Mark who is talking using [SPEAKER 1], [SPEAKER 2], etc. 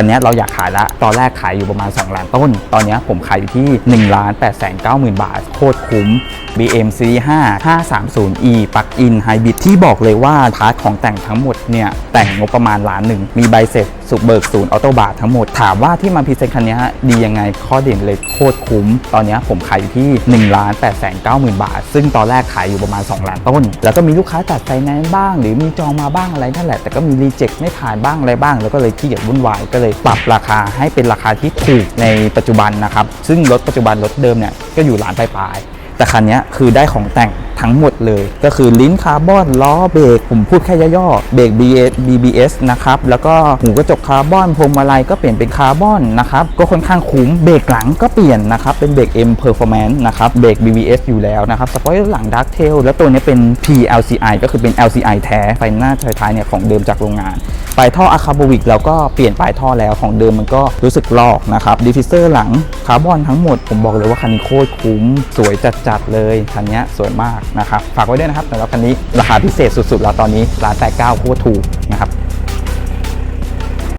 [SPEAKER 1] คันนี้เราอยากขายละ ตอนแรกขายอยู่ประมาณ 2 ล้านต้น ตอนนี้ผมขายอยู่ที่ 1 ล้าน8 9 0 0 0 บาท โคตรคุ้ม BM Series 5 530e ปักอินไฮบริดที่บอกเลยว่าพาร์ทของแต่งทั้งหมดเนี่ยแต่งงบประมาณล้านหนึ่งมีใบเสร็จ สุกเบิกศูนย์ออโตบาททั้งหมด ถามว่าที่มาพรีเซนต์คันนี้ดียังไงข้อเด่นเลยโคตรคุ้ม ตอนนี้ผมขายอยู่ที่1ล้าน8 9 0 0 0 0บาท ซึ่งตอนแรกขายอยู่ประมาณ 2 ล้านต้น แล้วก็มีลูกค้าจัดไฟแนนซ์บ้าง หรือมีจองมาบ้างอะไรนั่นแหละ แต่ก็มีรีเจ็คไม่ผ่านบ้างอะไรบ้าง แล้วก็เลยขี้เกียจวุ่นวายก็เลยปรับราคาให้เป็นราคาที่ถูกในปัจจุบันนะครับซึ่งรถปัจจุบันรถเดิมเนี่ยก็อยู่ล้านปลายๆแต่คันนี้คือได้ของแต่ง ทั้งหมดเลย ก็คือลิ้นคาร์บอนล้อเบรกผมพูดแค่ย่อๆเบรก BS BBS นะครับแล้วก็หูกระจกคาร์บอนพวงมาลัยก็เปลี่ยนเป็นคาร์บอนนะครับก็ค่อนข้างคุ้มเบรกหลังก็เปลี่ยนนะครับเป็นเบรก M Performance นะครับเบรก BBS อยู่แล้วนะครับสปอยเลอร์หลัง Dark Tail แล้วตัวนี้เป็น PLCI ก็คือเป็น LCI แท้ไฟหน้าท้ายๆเนี่ยของเดิมจากโรงงาน ปลายท่ออะคาโบวิกเราก็เปลี่ยนปลายท่อแล้วของเดิมมันก็รู้สึกลอกนะครับดิฟิเซอร์หลังคาร์บอนทั้งหมด ผมบอกเลยว่าคันนี้โคตรคุ้ม สวยจัดๆเลย คันนี้สวยมากนะครับ ฝากไว้ด้วยนะครับสำหรับคันนี้ราคาพิเศษสุดๆ แล้วตอนนี้ร้านแต่เก้าโคตรถูกนะครับ